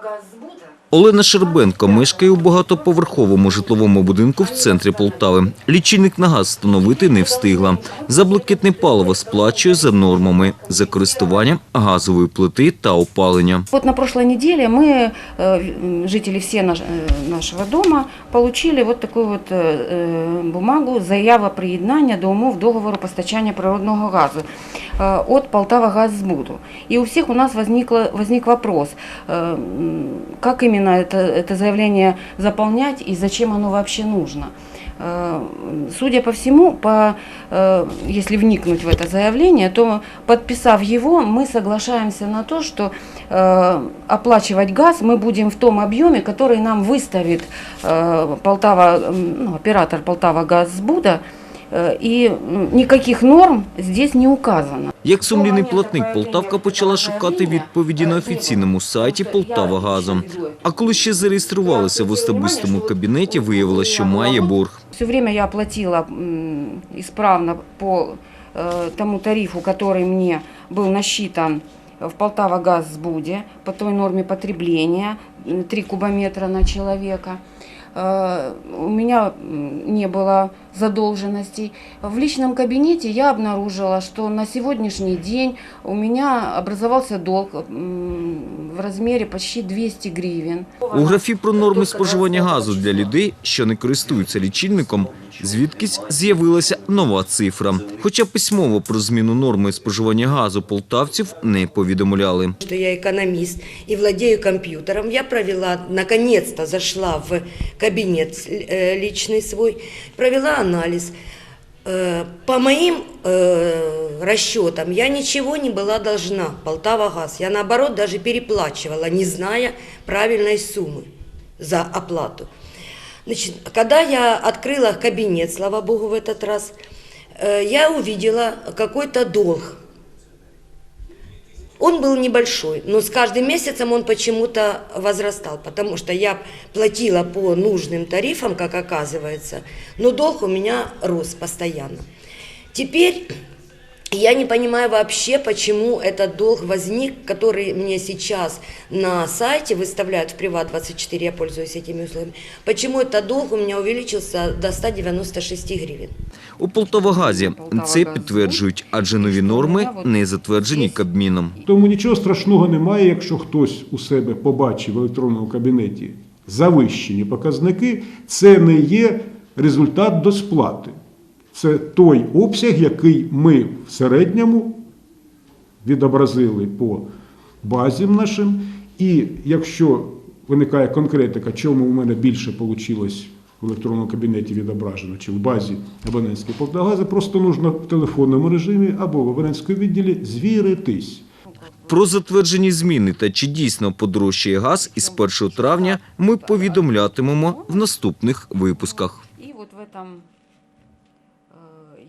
Полтавагазсбута Олена Щербенко мешкає у багатоповерховому житловому будинку в центрі Полтави. Лічильник на газ встановити не встигла. За блакитне паливо сплачує за нормами за користування газової плити та опалення. Вот на прошлой неделе мы, э, жители все наш- э, нашего дома, получили вот такую вот э, э, бумагу «Заява приєднання до умов договору постачання природного газу» э, от Полтавагазсбуду. И у всех у нас возникло, возник вопрос, э, м, Как именно это, это заявление заполнять и зачем оно вообще нужно. Э, Судя по всему, по, э, если вникнуть в это заявление, то подписав его, мы соглашаемся на то, что э, оплачивать газ мы будем в том объеме, который нам выставит Полтава, ну, оператор Полтава Газсбуда, э, и м, никаких норм здесь не указано. Як сумлінний платник, Полтавка почала шукати відповіді на офіційному сайті Полтава Газом. А коли ще зареєструвалася в особистому кабінеті, виявила, що має борг. Все время я платила м, исправно по э, тому тарифу, который мне был насчитан в Полтава-Газсбуде по той норме потребления, м, 3 кубометра на человека. Э, У меня не было задолженностей. В личном кабинете я обнаружила, что на сегодняшний день у меня образовался долг в размере почти 200 гривен. У графі про норми споживання газу для людей, що не користуються лічильником, звідкись з'явилася нова цифра. Хоча письмово про зміну норми споживання газу полтавців не повідомляли. что я экономист и владею компьютером. Я провела, наконец-то зашла в кабинет э, личный свой, провела анализ. Э, По моим э, расчетам я ничего не была должна Полтава газ. Я наоборот даже переплачивала, не зная правильной суммы за оплату. Значит, когда я открыла кабинет, слава богу, в этот раз, э, я увидела какой-то долг он был небольшой, но с каждым месяцем он почему-то возрастал, потому что я платила по нужным тарифам, как оказывается, но долг у меня рос постоянно. Теперь я не понимаю вообще, почему этот долг возник, который мне сейчас на сайте выставляют в Приват24, я пользуюсь этими условиями. Почему этот долг у меня увеличился до 196 гривен? У Полтавагазі це підтверджують, адже нові норми не затверджені Кабміном. Тому нічого страшного немає, якщо хтось у себе побачив в електронному кабінеті завищені показники, це не є результат до сплати. Це той обсяг, який ми в середньому відобразили по базі нашим. І якщо виникає конкретика, чому у мене більше вийшло в електронному кабінеті відображено, чи в базі абонентської Полтавази, просто нужно в телефонному режимі або в абонентському відділі звіритись. Про затверджені зміни та чи дійсно подорожчає газ із 1 травня ми повідомлятимемо в наступних випусках. И вот в этом э,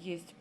есть